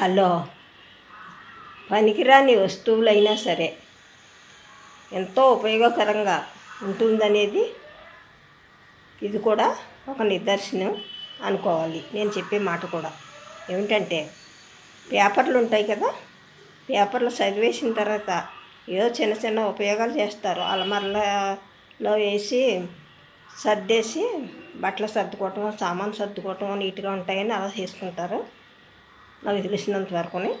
Hello. పనికిరాని వస్తువులైనా సరే ఎంతో ఉపయోగకరంగా ఉంటుందనేది ఇది కూడా ఒక నిదర్శనం అనుకోవాలి. నేను చెప్పే మాట కూడా. ఏమిటంటే పేపర్లు ఉంటాయి కదా పేపర్లు చదివేసిన తర్వాత ఏదో చిన్న చిన్న ఉపయోగాలు చేస్తారు. అలమరలో వేసి సర్దేసి బట్టలు సర్దుకోవటం సామాన్ సర్దుకోవటం నీట్గా ఉంటాయని అలా చేసుకుంటారు. నాకు తెలిసినంత వరకుని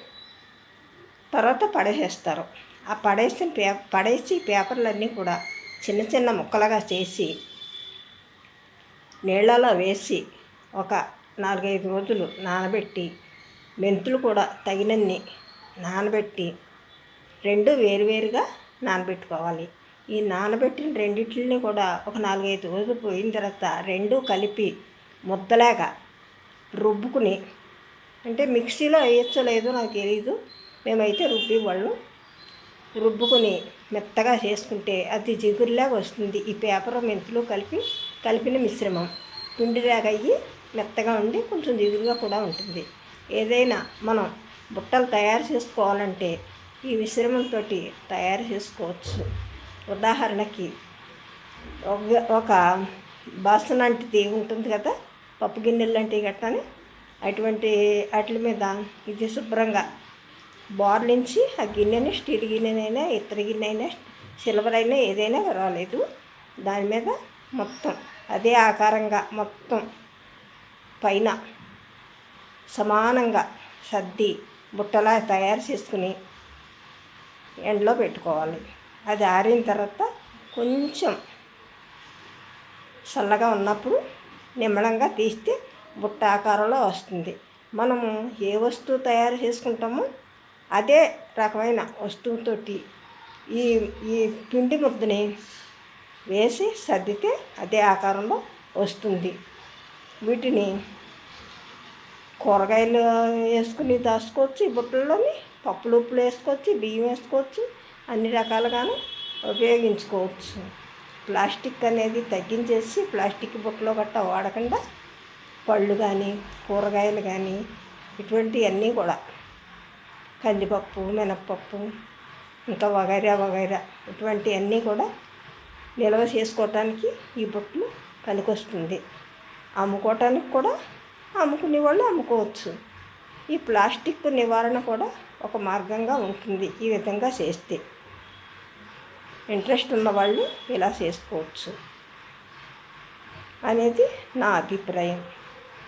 తర్వాత పడేసేస్తారు. ఆ పడేసిన పే పడేసి పేపర్లన్నీ కూడా చిన్న చిన్న ముక్కలుగా చేసి నీళ్ళలో వేసి ఒక నాలుగైదు రోజులు నానబెట్టి మెంతులు కూడా తగినన్ని నానబెట్టి రెండు వేరువేరుగా నానబెట్టుకోవాలి. ఈ నానబెట్టిన రెండింటిని కూడా ఒక నాలుగైదు రోజులు పోయిన తర్వాత రెండు కలిపి ముద్దలాగా రుబ్బుకుని అంటే మిక్సీలో వేయచ్చో లేదో నాకు తెలియదు మేమైతే రుబ్బి వాళ్ళు. రుబ్బుకొని మెత్తగా చేసుకుంటే అది జిగురులాగా వస్తుంది. ఈ పేపర్ మెంతులు కలిపి కలిపిన మిశ్రమం. పిండిలాగా అయ్యి మెత్తగా ఉండి కొంచెం జిగురుగా కూడా ఉంటుంది. ఏదైనా మనం బుట్టలు తయారు చేసుకోవాలంటే ఈ మిశ్రమంతో తయారు చేసుకోవచ్చు. ఉదాహరణకి ఒక ఒక బాసన లాంటిది ఉంటుంది కదా? పప్పు గిన్నెలు లాంటివి గట్టని అటువంటి వాటి మీద ఇది శుభ్రంగా బోర్లించి ఆ గిన్నెని స్టీల్ గిన్నెనైనా ఇత్తడి గిన్నె అయినా సిల్వర్ అయినా ఏదైనా రాలేదు దాని మీద మొత్తం అదే ఆకారంగా మొత్తం పైన సమానంగా సర్ది బుట్టలా తయారు చేసుకుని ఎండలో పెట్టుకోవాలి. అది ఆరిన తర్వాత కొంచెం చల్లగా ఉన్నప్పుడు నిమ్మలంగా తీస్తే బుట్ట ఆకారంలో వస్తుంది. మనము ఏ వస్తువు తయారు చేసుకుంటామో అదే రకమైన వస్తువుతోటి ఈ ఈ పిండి ముద్దని వేసి సర్దితే అదే ఆకారంలో వస్తుంది. వీటిని కూరగాయలు వేసుకుని దాచుకోవచ్చు ఈ బుట్టల్లోని పప్పులు ఉప్పులు వేసుకోవచ్చు బియ్యం వేసుకోవచ్చు అన్ని రకాలుగాను ఉపయోగించుకోవచ్చు. ప్లాస్టిక్ అనేది తగ్గించేసి ప్లాస్టిక్ బుట్టలో గట్ట వాడకుండా పళ్ళు కానీ కూరగాయలు కానీ ఇటువంటివన్నీ కూడా. కందిపప్పు మినప్పప్పు ఇంకా వగైరా వగైరా ఇటువంటివన్నీ కూడా నిల్వ చేసుకోవటానికి ఈ బుట్టలు పనికొస్తుంది. అమ్ముకోవటానికి కూడా అమ్ముకునే వాళ్ళు అమ్ముకోవచ్చు. ఈ ప్లాస్టిక్ నివారణ కూడా ఒక మార్గంగా ఉంటుంది. ఈ విధంగా చేస్తే ఇంట్రెస్ట్ ఉన్న వాళ్ళు ఇలా చేసుకోవచ్చు. అనేది నా అభిప్రాయం.